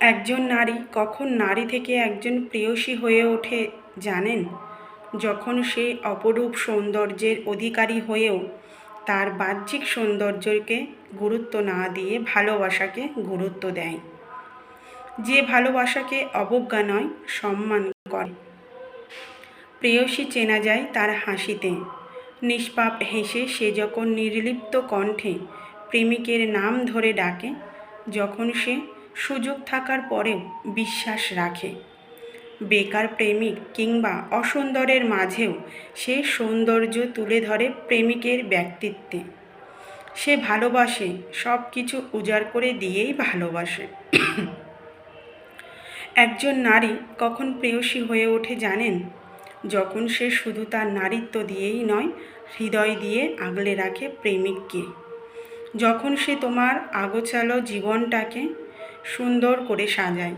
একজন নারী কখন নারী থেকে একজন প্রেয়সী হয়ে ওঠে জানেন? যখন সে অপরূপ সৌন্দর্যের অধিকারী হয়েও তার বাহ্যিক সৌন্দর্যকে গুরুত্ব না দিয়ে ভালোবাসাকে গুরুত্ব দেয়। যে ভালোবাসাকে অবজ্ঞা নয়, সম্মান করে। প্রেয়সী চেনা যায় তার হাসিতে। নিষ্পাপ হেসে সে যখন নির্লিপ্ত কণ্ঠে প্রেমিকের নাম ধরে ডাকে, যখন সে সুযোগ থাকার পরেও বিশ্বাস রাখে। বেকার প্রেমিক কিংবা অসুন্দরের মাঝেও সে সৌন্দর্য তুলে ধরে প্রেমিকের ব্যক্তিত্বে। সে ভালোবাসে সব কিছু উজাড় করে দিয়েই ভালোবাসে। একজন নারী কখন প্রেয়সী হয়ে ওঠে জানেন? যখন সে শুধু তার নারীত্ব দিয়েই নয়, হৃদয় দিয়ে আগলে রাখে প্রেমিককে। যখন সে তোমার আগোছালো জীবনটাকে সুন্দর করে সাজায়।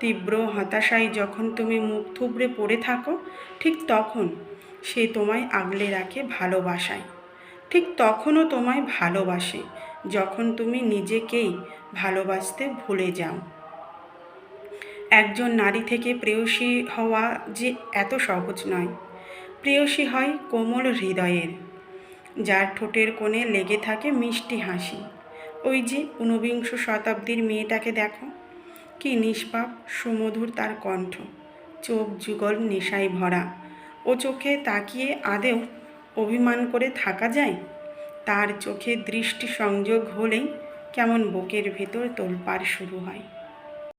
তীব্র হতাশায় যখন তুমি মুখ থুবড়ে পড়ে থাকো, ঠিক তখন সে তোমায় আগলে রাখে ভালোবাসায়। ঠিক তখনও তোমায় ভালোবাসে যখন তুমি নিজেকেই ভালোবাসতে ভুলে যাও। একজন নারী থেকে প্রেয়সী হওয়া যে এত সহজ নয়। প্রেয়সী হয় কোমল হৃদয়ের, যার ঠোঁটের কোণে লেগে থাকে মিষ্টি হাসি। ওই যে ঊনবিংশ শতাব্দীর মেয়েটাকে দেখো। কি নিষ্পাপ, সুমধুর তার কণ্ঠ। চোখ যুগল নেশায় ভরা। ও চোখে তাকিয়ে আদেও অভিমান করে থাকা যায়? তার চোখে দৃষ্টি সংযোগ হলেই কেমন বুকের ভেতর তোলপাড় শুরু হয়।